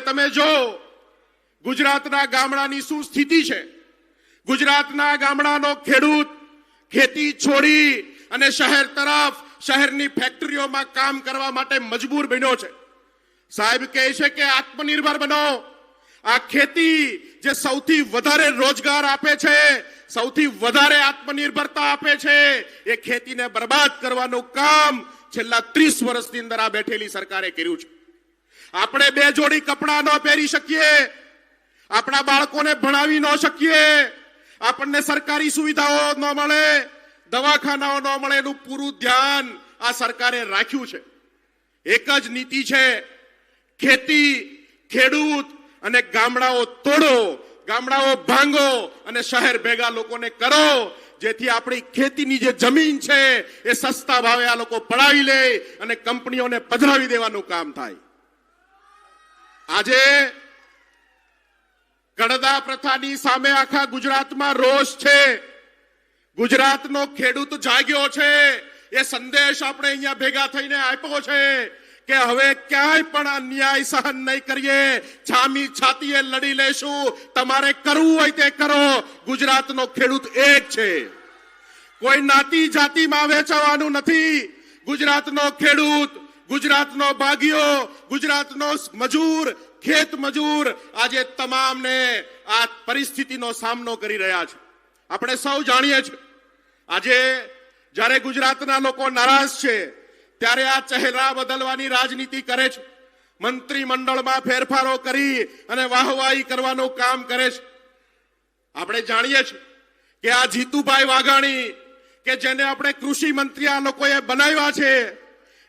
તમે જો ગુજરાતના ગામડાની શું સ્થિતિ છે? ગુજરાતના ગામડાનો ખેડૂત ખેતી છોડી અને શહેર તરફ શહેરની ફેક્ટરીઓમાં કામ કરવા માટે મજબૂર બન્યો છે. સાહેબ કહે છે કે આત્મનિર્ભર બનો. આ ખેતી જે સૌથી વધારે રોજગાર આપે છે, સૌથી વધારે આત્મનિર્ભરતા આપે છે, એ ખેતીને બરબાદ કરવાનું કામ છેલ્લા ત્રીસ વર્ષની અંદર આ બેઠેલી સરકારે કર્યું છે. આપણે બે જોડી કપડાં ન પહેરી શકીએ. આપણા બાળકોને ભણાવી ન શકીએ. આપણને સરકારી સુવિધાઓ ન મળે. દવાખાનાઓ ન મળે એનું પૂરું ધ્યાન આ સરકારે રાખ્યું છે. એક જ નીતિ છે, ખેતી, ખેડૂત અને ગામડાઓ તોડો, ગામડાઓ ભાંગો અને શહેર ભેગા લોકોને કરો. જેથી આપણી ખેતીની જે જમીન છે, એ સસ્તા ભાવે આ લોકો પડાવી લે અને કંપનીઓને પધરાવી દેવાનું કામ થાય. આજે ગણદા પ્રથાની સામે આખા ગુજરાતમાં રોષ છે. ગુજરાતનો ખેડૂત જાગ્યો છે. એ સંદેશ આપણે અહીંયા ભેગા થઈને આપ્યો છે કે હવે ક્યાંય પણ અન્યાય સહન નહીં કરીએ, છામી છાતીએ લડી લેશું, તમારે કરવું હોય તે કરો. ગુજરાતનો ખેડૂત એક છે. કોઈ નાતી જાતિમાં વેચાવાનું નથી. ગુજરાતનો ખેડૂત ગુજરાતનો ભાગીયો, ગુજરાતનો મજૂર, ખેત મજૂર આજે તમામને આ પરિસ્થિતિનો સામનો કરી રહ્યા છે. આપણે સૌ જાણીએ છીએ, આજે જ્યારે ગુજરાતના લોકો નારાજ છે, ત્યારે આ ચહેરા બદલવાની રાજનીતિ કરે છે. મંત્રીમંડળમાં ફેરફારો કરી અને વાહવાહી કરવાનું કામ કરે છે. આપણે જાણીએ છીએ કે આ જીતુભાઈ વાઘાણી, કે જેને આપણે કૃષિ મંત્રી આ લોકોએ બનાવ્યા છે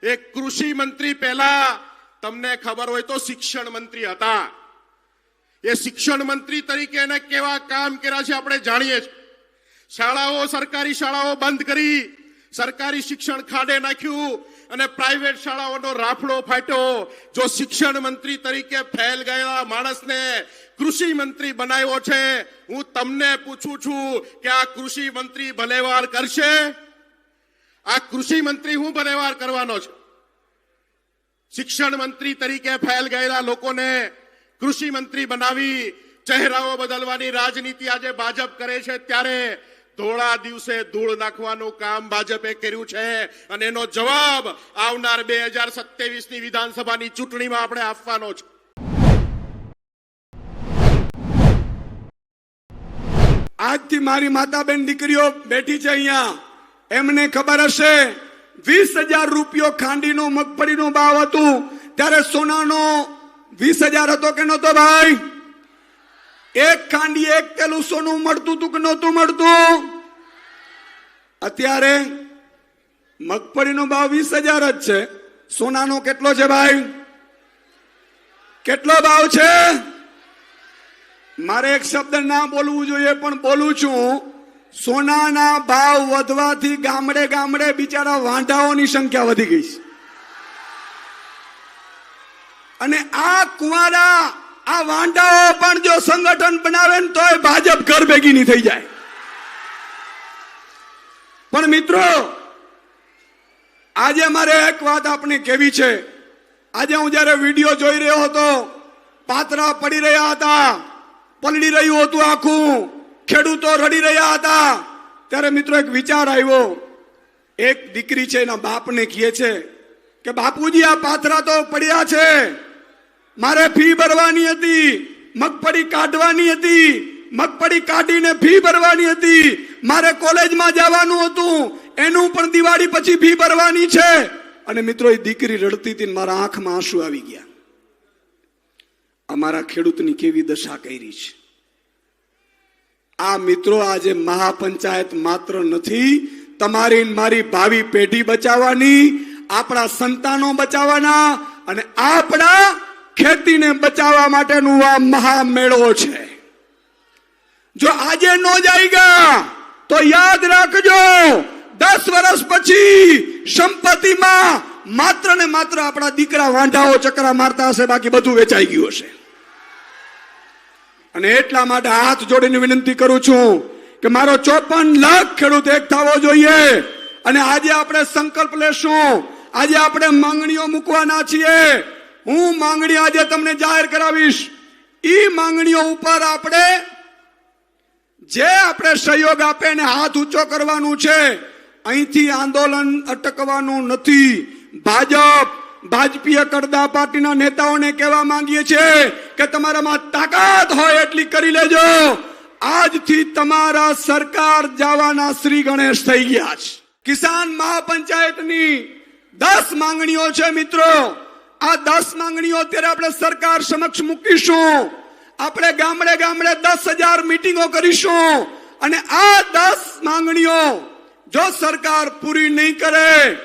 એ કૃષિ મંત્રી પહેલા તમને ખબર હોય તો શિક્ષણ મંત્રી હતા. એ શિક્ષણ મંત્રી તરીકે એને કેવા કામ કર્યા છે આપણે જાણીએ છીએ. શાળાઓ, સરકારી શાળાઓ બંધ કરી, સરકારી શિક્ષણ ખાડે નાખ્યું અને પ્રાઇવેટ શાળાઓનો રાફડો ફાટ્યો. જો શિક્ષણ મંત્રી તરીકે ફેલ ગયેલા માણસને કૃષિ મંત્રી બનાવ્યો છે, હું તમને પૂછું છું કે આ કૃષિ મંત્રી ભલેવાર કરશે? આ કૃષિ મંત્રી હું ભલેવાર કરવાનો છે. શિક્ષણ મંત્રી તરીકે ફેલ ગયેલા લોકોને કૃષિ મંત્રી બનાવી ચહેરાઓ બદલવાની રાજનીતિ આજે ભાજપ કરે છે ત્યારે ધોળા દિવસે ધૂળ નાખવાનું કામ ભાજપે કર્યું છે અને એનો જવાબ આવનાર બે હજાર સત્યાવીસની વિધાનસભાની ચૂંટણીમાં આપણે આપવાનો છે. આજથી મારી માતા બેન દીકરીઓ બેઠી છે અહીંયા. એમને ખબર હશે. વીસ હજાર રૂપિયો ખાંડીનો, મગફળીનું ભાવ હતું. ત્યારે સોનાનો વીસ હજાર હતો કે નહોતો ભાઈ? એક ખાંડી, એક પેલું સોનું મળતું હતું કે નહોતું મળતું? અત્યારે મગફળીનો ભાવ વીસ હજાર જ છે. સોનાનો કેટલો છે ભાઈ? કેટલો ભાવ છે? મારે એક શબ્દ ના બોલવું જોઈએ, પણ બોલું છું. સોનાના ભાવ વધવાથી ગામડે ગામડે બિચારા વાંઢાઓની સંખ્યા વધી ગઈ છે. અને આ કુંવારા, આ વાંઢાઓ પણ જો સંગઠન બનાવે ને તોય ભાજપ ઘર ભેગી નહીં થઈ જાય. પણ મિત્રો, આજે મારે એક વાત આપણે કેવી છે. આજે હું જયારે વીડિયો જોઈ રહ્યો હતો, પાતરા પડી રહ્યા હતા, પલળી રહ્યું હતું આખું. ખેડૂતો રડી રહ્યા હતા. ત્યારે મિત્રો એક વિચાર આવ્યો. એક દીકરી છે એના બાપને કહે છે કે, બાપુજી, આ પાથરા તો પડ્યા છે. મારે ફી ભરવાની હતી. મગફળી કાઢવાની હતી. મગફળી કાઢીને ફી ભરવાની હતી. મારે કોલેજમાં જવાનું હતું. એનું પણ દિવાળી પછી ફી ભરવાની છે. અને મિત્રો, એ દીકરી રડતી હતી મારા આંખમાં આંસુ આવી ગયા. અમારા ખેડૂતની કેવી દશા કરી છે. આ મિત્રો આજે મહાપંચાયત માત્ર નથી, તમારી મારી ભાવિ પેઢી બચાવવાની, આપણા સંતાનો બચાવવાના અને આપણા ખેતીને બચાવવા માટેનું આ મહામેળો છે. જો આજે નો જાયગા તો યાદ રાખજો, દસ વર્ષ પછી સંપત્તિમાં માત્ર ને માત્ર આપણા દીકરા વાંઢાઓ ચકરા મારતા હશે, બાકી બધું વેચાઈ ગયું હશે. અને એટલા માટે હાથ જોડીને વિનંતી કરું છું કે મારો ચોપન લાખ ખેડૂત એક થવો જોઈએ. અને આજે આપણે સંકલ્પ લેશું. આજે આપણે માંગણીઓ મૂકવાના છીએ. હું માંગણી આજે તમને જાહેર કરાવીશ. ઈ માંગણીઓ ઉપર આપણે જે આપણે સહયોગ આપે ને હાથ ઊંચો કરવાનું છે, અહીંથી આંદોલન અટકવાનું નથી. ભાજપ ભાજપીય કરદા પાર્ટીના નેતાઓને કહેવા માંગીએ છીએ કે તમારામાં તાકાત હોય એટલી કરી લેજો. આજથી તમારા સરકાર જવાના શ્રી ગણેશ થઈ ગયા છે. કિસાન મહાપંચાયતની દસ માંગણીઓ છે મિત્રો. આ દસ માંગણીઓ અત્યારે આપણે સરકાર સમક્ષ મૂકીશું. આપણે ગામડે ગામડે દસ હજાર મિટિંગો કરીશું. અને આ દસ માંગણીઓ જો સરકાર પૂરી નહીં કરે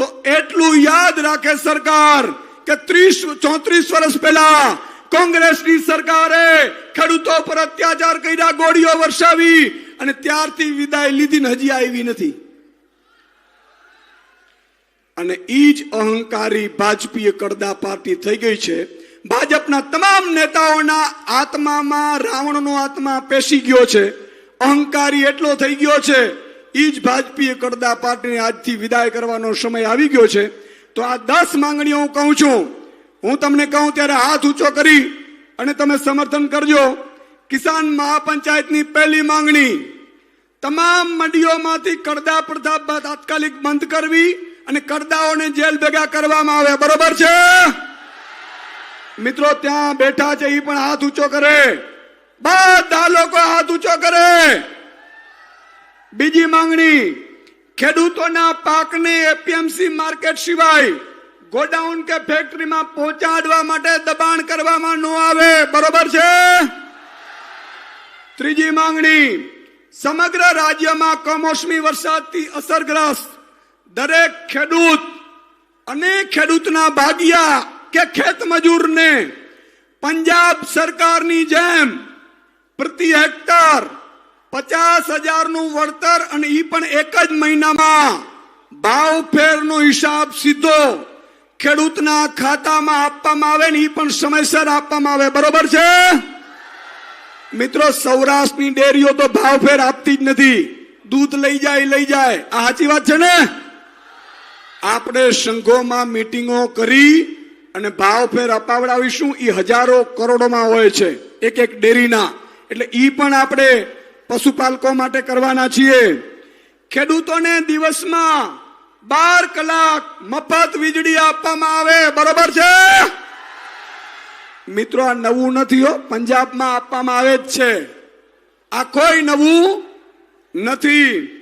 તો એટલું યાદ રાખે સરકાર કે ત્રીસ, ચોત્રીસ વર્ષ પહેલા કોંગ્રેસની સરકારે ખેડૂતો પર અત્યાચાર કર્યા, ગોળીઓ વરસાવી અને ત્યારથી વિદાય લીધી હજી આવી નથી. અને ઈ જ અહંકારી ભાજપીય કરદા પાર્ટી થઈ ગઈ છે. ભાજપના તમામ નેતાઓના આત્મામાં રાવણનો આત્મા પેસી ગયો છે. અહંકારી એટલો થઈ ગયો છે ઈ જ ભાજપીએ કરદા પાર્ટીને આજથી વિદાય કરવાનો સમય આવી ગયો છે. તો આ દસ માંગણીઓ હું કહું છું. હું તમને કહું ત્યારે હાથ ઊંચો કરી અને તમે સમર્થન કરજો. કિસાન મહાપંચાયતની પહેલી માંગણી, તમામ મંડીઓમાંથી કરદા પ્રથા તાત્કાલિક બંધ કરવી અને કરદાઓને જેલ ભેગા કરવામાં આવે બરોબર છે? મિત્રો, ત્યાં બેઠા છે એ પણ હાથ ઊંચો કરે. બધા લોકો હાથ ઊંચો કરે. બીજી માંગણી, ખેડૂતોના પાકને એપીએમસી માર્કેટ સિવાય ગોડાઉન કે ફેક્ટરીમાં પહોંચાડવા માટે દબાણ કરવામાં ન આવે. બરોબર છે? ત્રીજી માંગણી, સમગ્ર રાજ્યમાં કમોસમી વરસાદથી અસરગ્રસ્ત દરેક ખેડૂત અને ખેડૂતના ભાગિયા કે ખેત મજૂરને પંજાબ સરકારની જેમ પ્રતિ હેક્ટર પચાસ હજારનું વળતર અને એ પણ એક જ મહિનામાં. ભાવ ફેરનો હિસાબ સીધો ખેડૂતના ખાતામાં આપવામાં આવે ને એ પણ સમયસર આપવામાં આવે. બરોબર છે? મિત્રો, સૌરાષ્ટ્રની ડેરીઓ તો ભાવ ફેર આપતી જ નથી. દૂધ લઈ જાય લઈ જાય. આ સાચી વાત છે ને? આપણે સંઘોમાં મીટિંગો કરી અને ભાવ ફેર અપાવડાવીશું. એ હજારો કરોડોમાં હોય છે. એક એક ડેરીના. એટલે એ પણ આપણે પશુપાલકો માટે કરવાના છીએ. ખેડૂતોને દિવસમાં બાર કલાક મફત વીજળી આપવામાં આવે. બરોબર છે? મિત્રો, આ નવું નથી હો. પંજાબમાં આપવામાં આવે જ છે. આ કોઈ નવું નથી.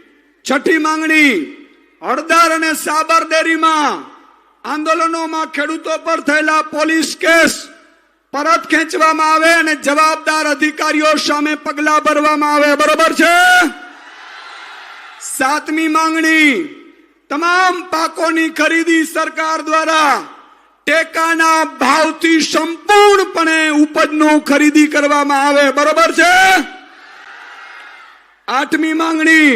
છઠ્ઠી માંગણી, હળદર અને સાબર ડેરીમાં આંદોલનોમાં ખેડૂતો પર થયેલા પોલીસ કેસ. પરત ખેંચવામાં આવે અને જવાબદાર અધિકારીઓ સામે પગલા ભરવામાં આવે. બરોબર છે? સાતમી માંગણી, તમામ પાકોની ખરીદી સરકાર દ્વારા ટેકાના ભાવથી સંપૂર્ણપણે ઉપજનું ખરીદી કરવામાં આવે. બરોબર છે? આઠમી માંગણી,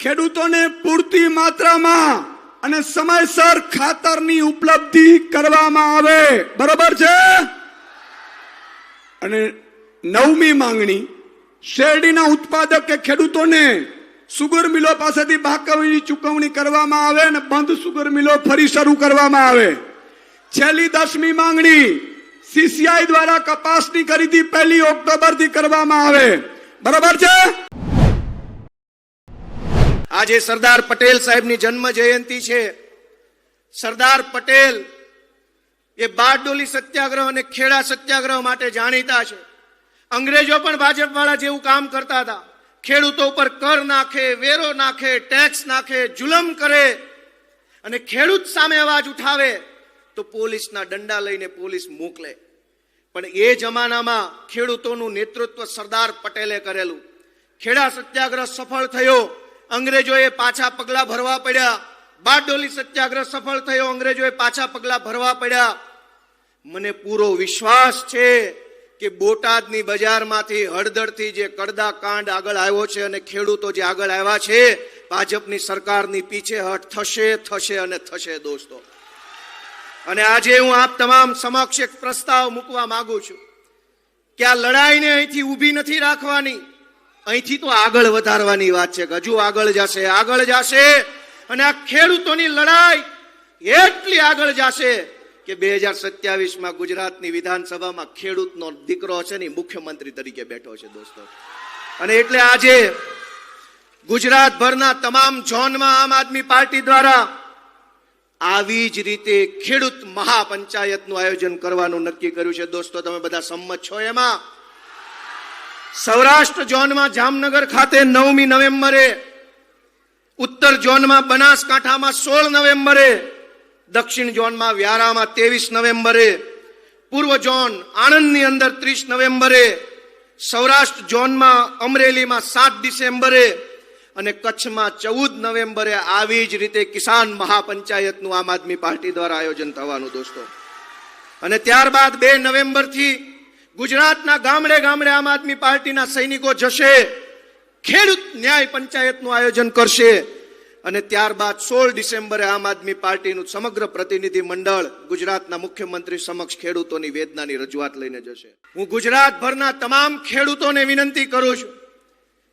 ખેડૂતોને પૂરતી માત્રામાં અને સમયસર ખાતરની ઉપલબ્ધિ કરવામાં આવે. બરોબર છે? અને નવમી માંગણી, શેરડીના ઉત્પાદક કે ખેડૂતોને સુગર મિલો પાસેથી બાકવીની ચૂકવણી કરવામાં આવે અને બંધ સુગર મિલો ફરી શરૂ કરવામાં આવે. છેલ્લી દસમી માંગણી, સીસીઆઈ દ્વારા કપાસની ખરીદી પહેલી ઓક્ટોબરથી કરવામાં આવે. બરાબર છે? આજે સરદાર પટેલ સાહેબની જન્મ જયંતિ છે. સરદાર પટેલ એ બારડોલી સત્યાગ્રહ અને ખેડા સત્યાગ્રહ માટે જાણીતા છે. અંગ્રેજો પણ ભાજપ વાળા જેવું કામ કરતા હતા. ખેડૂતો ઉપર કર નાખે, વેરો નાખે, ટેક્સ નાખે, જુલમ કરે અને ખેડૂત સામે અવાજ ઉઠાવે તો પોલીસના દંડા લઈને પોલીસ મોકલે. પણ એ જમાનામાં ખેડૂતોનું નેતૃત્વ સરદાર પટેલે કરેલું. ખેડા સત્યાગ્રહ સફળ થયો, અંગ્રેજોએ પાછા પગલા ભરવા પડ્યા. બારડોલી સત્યાગ્રહ સફળ થયો, અંગ્રેજોએ પાછા પગલા ભરવા પડ્યા. મને પૂરો વિશ્વાસ છે કે બોટાદની બજારમાંથી હળદરથી જે કડદા કાંડ આગળ આવ્યો છે અને ખેડૂતો જે આગળ આવ્યા છે, ભાજપની સરકારની પીછેહટ થશે થશે અને થશે દોસ્તો. અને આજે હું આપ તમામ સમક્ષ એક પ્રસ્તાવ મૂકવા માંગુ છું કે આ લડાઈને અહીંથી ઊભી નથી રાખવાની. અહીંથી તો આગળ વધારવાની વાત છે, હજુ આગળ જશે આગળ જશે. અને આ ખેડૂતોની લડાઈ એટલી આગળ જશે કે બે હજાર સત્યાવીસમાં ગુજરાતની વિધાનસભામાં ખેડૂતનો દીકરો છે ને મુખ્યમંત્રી તરીકે બેઠો છે દોસ્તો. અને એટલે આજે ગુજરાતભરના તમામ ઝોનમાં આમ આદમી પાર્ટી દ્વારા આવી જ રીતે ખેડૂત મહાપંચાયતનું આયોજન કરવાનું નક્કી કર્યું છે. દોસ્તો, તમે બધા સંમત છો એમાં? સૌરાષ્ટ્ર ઝોનમાં જામનગર ખાતે નવમી નવેમ્બરે, ઉત્તર ઝોનમાં બનાસકાંઠામાં સોળ નવેમ્બરે દક્ષિણ ઝોનમાં વ્યારામાં ત્રેવીસ નવેમ્બરે, પૂર્વ ઝોન આણંદની અંદર ત્રીસ નવેમ્બરે, સૌરાષ્ટ્ર ઝોનમાં અમરેલીમાં સાત ડિસેમ્બરે અને કચ્છમાં ચૌદ નવેમ્બરે આવી જ રીતે કિસાન મહાપંચાયતનું આમ આદમી પાર્ટી દ્વારા આયોજન થવાનું દોસ્તો. અને ત્યારબાદ બે નવેમ્બરથી ગુજરાતના ગામડે ગામડે આમ આદમી પાર્ટીના સૈનિકો જશે, ખેડૂત ન્યાય પંચાયતનું આયોજન કરશે અને ત્યારબાદ સોળ ડિસેમ્બરે આમ આદમી પાર્ટીનું સમગ્ર પ્રતિનિધિ મંડળ ગુજરાતના મુખ્યમંત્રી સમક્ષ ખેડૂતોની વેદનાની રજૂઆત લઈને જશે. હું ગુજરાતભરના તમામ ખેડૂતોને વિનંતી કરું છું.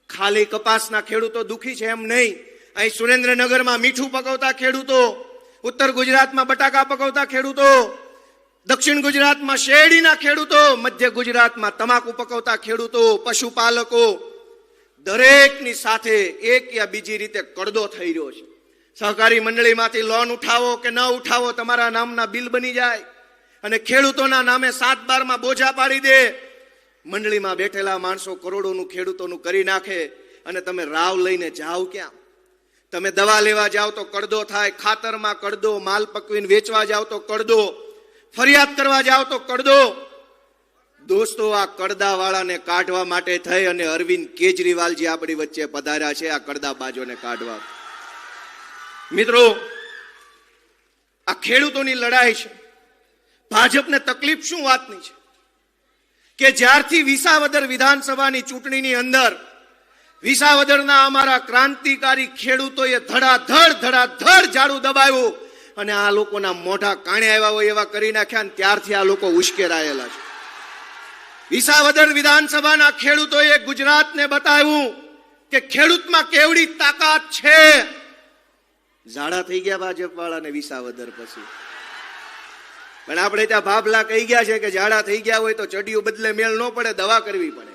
ખાલી કપાસના ખેડૂતો દુઃખી છે એમ નહીં. અહીં સુરેન્દ્રનગરમાં મીઠું પકવતા ખેડૂતો, ઉત્તર ગુજરાતમાં બટાકા પકવતા ખેડૂતો, દક્ષિણ ગુજરાતમાં શેરડીના ખેડૂતો, મધ્ય ગુજરાતમાં તમાકુ પકવતા ખેડૂતો, પશુપાલકો દરેકની સાથે એક યા બીજી રીતે કડદો થઈ રહ્યો છે. સહકારી મંડળીમાંથી લોન ઉઠાવો કે ન ઉઠાવો તમારા નામના બિલ બની જાય. અને ખેડૂતોના નામે સાત બારમાં બોજા પાડી દે. મંડળીમાં બેઠેલા માણસો કરોડોનું ખેડૂતોનું કરી નાખે અને તમે રાવ લઈને જાઓ ક્યાં? તમે દવા લેવા જાઓ તો કડદો થાય, ખાતરમાં કડદો માલ પકવીને વેચવા જાઓ તો કડદો ફરિયાદ કરવા જાઓ તો કડદો દોસ્તો, આ કડદા વાળાને કાઢવા માટે થઈ અને અરવિંદ કેજરીવાલ જે આપણી વચ્ચે પધાર્યા છે આ કડદા બાજોને કાઢવા. મિત્રો, આ ખેડૂતોની લડાઈ છે. ભાજપને તકલીફ શું વાતની છે? કે જ્યારથી વિસાવદર વિધાનસભાની ચૂંટણીની અંદર વિસાવદરના અમારા ક્રાંતિકારી ખેડૂતોએ ધડાધડ ધડાધડ ઝાડુ દબાવ્યું અને આ લોકોના મોઢા કાણે આવ્યા હોય એવા કરી નાખ્યા અને ત્યારથી આ લોકો ઉશ્કેરાયેલા છે. વિસાવદર વિધાનસભાના ખેડૂતોએ ગુજરાતને બતાવ્યું કે ખેડૂતમાં કેવડી તાકાત છે. ઝાડા થઈ ગયા ભાજપ વાળાને વિસાવદર પછી. પણ આપણે ત્યાં ભાભલા કહી ગયા છે કે ઝાડા થઈ ગયા હોય તો ચડિયું બદલે મેળ ન પડે, દવા કરવી પડે.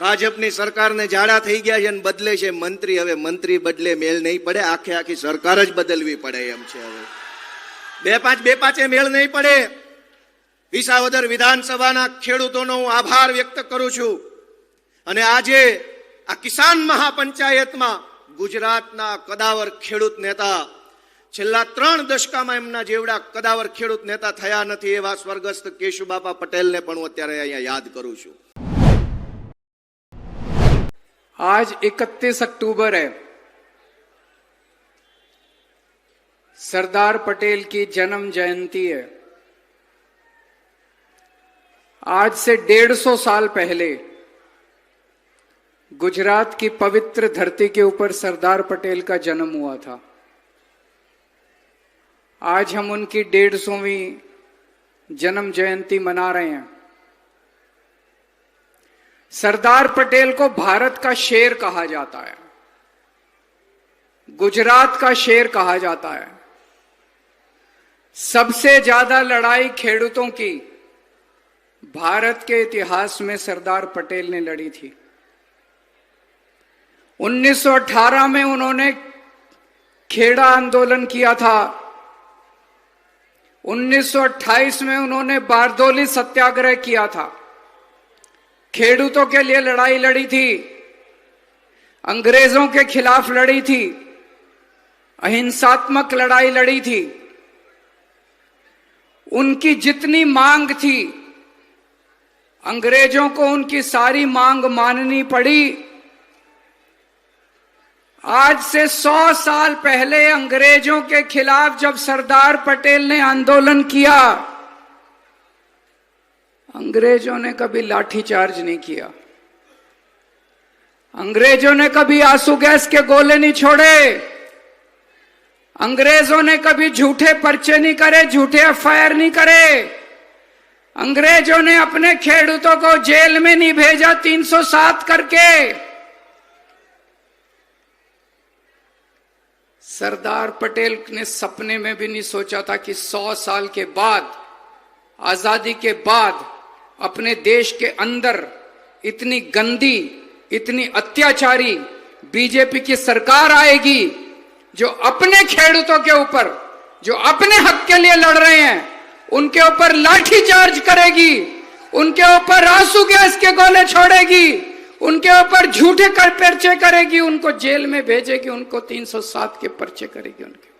ભાજપની સરકારને ઝાડા થઈ ગયા છે અને બદલે છે મંત્રી. હવે મંત્રી બદલે મેળ નહીં પડે, આખે આખી સરકાર જ બદલવી પડે એમ છે હવે. બે પાંચ, બે પાંચે મેળ નહીં પડે. વિસાવદર વિધાનસભાના ખેડૂતોનો હું આભાર વ્યક્ત કરું છું અને આજે આ કિસાન મહાપંચાયતમાં ગુજરાતના કદાવર ખેડૂત નેતા છેલ્લા ત્રણ દશકામાં એમના જેવડા કદાવર ખેડૂત નેતા થયા નથી એવા સ્વર્ગસ્થ કેશુબાપા પટેલને પણ હું અત્યારે અહીંયા યાદ કરું છું आज 31 अक्टूबर है सरदार पटेल की जन्म जयंती है आज से डेढ़ सौ साल पहले गुजरात की पवित्र धरती के ऊपर सरदार पटेल का जन्म हुआ था। आज हम उनकी डेढ़ सौवीं जन्म जयंती मना रहे हैं। सरदार पटेल को भारत का शेर कहा जाता है। गुजरात का शेर कहा जाता है। सबसे ज़्यादा लड़ाई खेडूतों की भारत के इतिहास में सरदार पटेल ने लड़ी थी। 1918 में उन्होंने खेड़ा आंदोलन किया था। 1928 में उन्होंने बारदोली सत्याग्रह किया था। खेडूतों के लिए लड़ाई लड़ी थी। अंग्रेज़ों के खिलाफ लड़ी थी। अहिंसात्मक लड़ाई लड़ी थी। उनकी जितनी मांग थी अंग्रेज़ों को उनकी सारी मांग माननी पड़ी। आज से सौ साल पहले अंग्रेज़ों के खिलाफ जब सरदार पटेल ने आंदोलन किया, अंग्रेज़ों ने कभी लाठीचार्ज नहीं किया। अंग्रेज़ों ने कभी आँसू गैस के गोले नहीं छोड़े। अंग्रेज़ों ने कभी झूठे पर्चे नहीं करे, झूठे एफआईआर नहीं करे। अंग्रेज़ों ने अपने खेडूतों को जेल में नहीं भेजा 307 करके। सरदार पटेल ने सपने में भी नहीं सोचा था कि सौ साल के बाद, आज़ादी के बाद, अपने देश के अंदर इतनी गंदी, इतनी अत्याचारी बीजेपी की सरकार आएगी, जो अपने खेडूतों के ऊपर, जो अपने हक के लिए लड़ रहे हैं। उनके ऊपर लाठी चार्ज करेगी, उनके ऊपर आँसू गैस के गोले छोड़ेगी, उनके ऊपर झूठे कर पर्चे करेगी, उनको जेल में भेजेगी, उनको 307 के पर्चे करेगी उनके।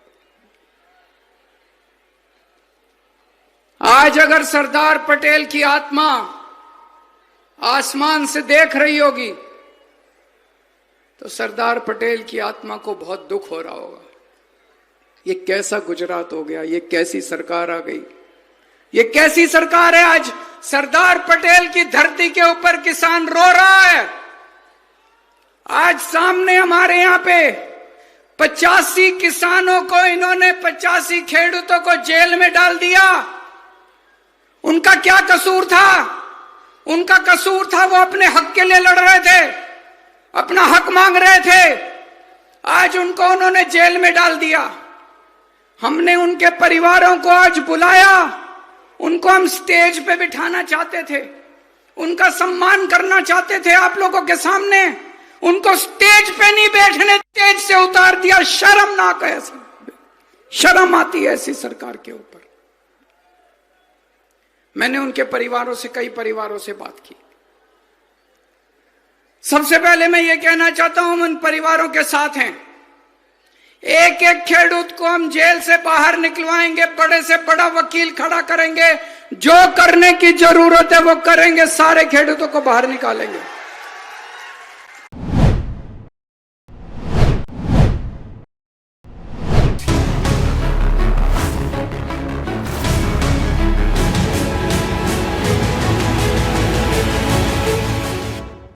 आज अगर सरदार पटेल की आत्मा आसमान से देख रही होगी तो सरदार पटेल की आत्मा को बहुत दुख हो रहा होगा। ये कैसा गुजरात हो गया, ये कैसी सरकार आ गई? ये कैसी सरकार है आज? सरदार पटेल की धरती के ऊपर किसान रो रहा है। आज सामने हमारे यहाँ पे पचासी किसानों को, इन्होंने पचासी खेडूतों को जेल में डाल दिया। उनका क्या कसूर था? उनका कसूर था वो अपने हक के लिए लड़ रहे थे, अपना हक मांग रहे थे। आज उनको उन्होंने जेल में डाल दिया। हमने उनके परिवारों को आज बुलाया। उनको हम स्टेज पे बिठाना चाहते थे। उनका सम्मान करना चाहते थे आप लोगों के सामने। उनको स्टेज पे नहीं बैठने, स्टेज से उतार दिया, शर्मनाक है शर्म आती है ऐसी सरकार के ऊपर। मैंने उनके परिवारों से, कई परिवारों से बात की। सबसे पहले मैं ये कहना चाहता हूँ, हम उन परिवारों के साथ हैं। एक एक खेडूत को हम जेल से बाहर निकलवाएंगे बड़े से बड़ा वकील खड़ा करेंगे जो करने की जरूरत है वो करेंगे सारे खेडूतों को बाहर निकालेंगे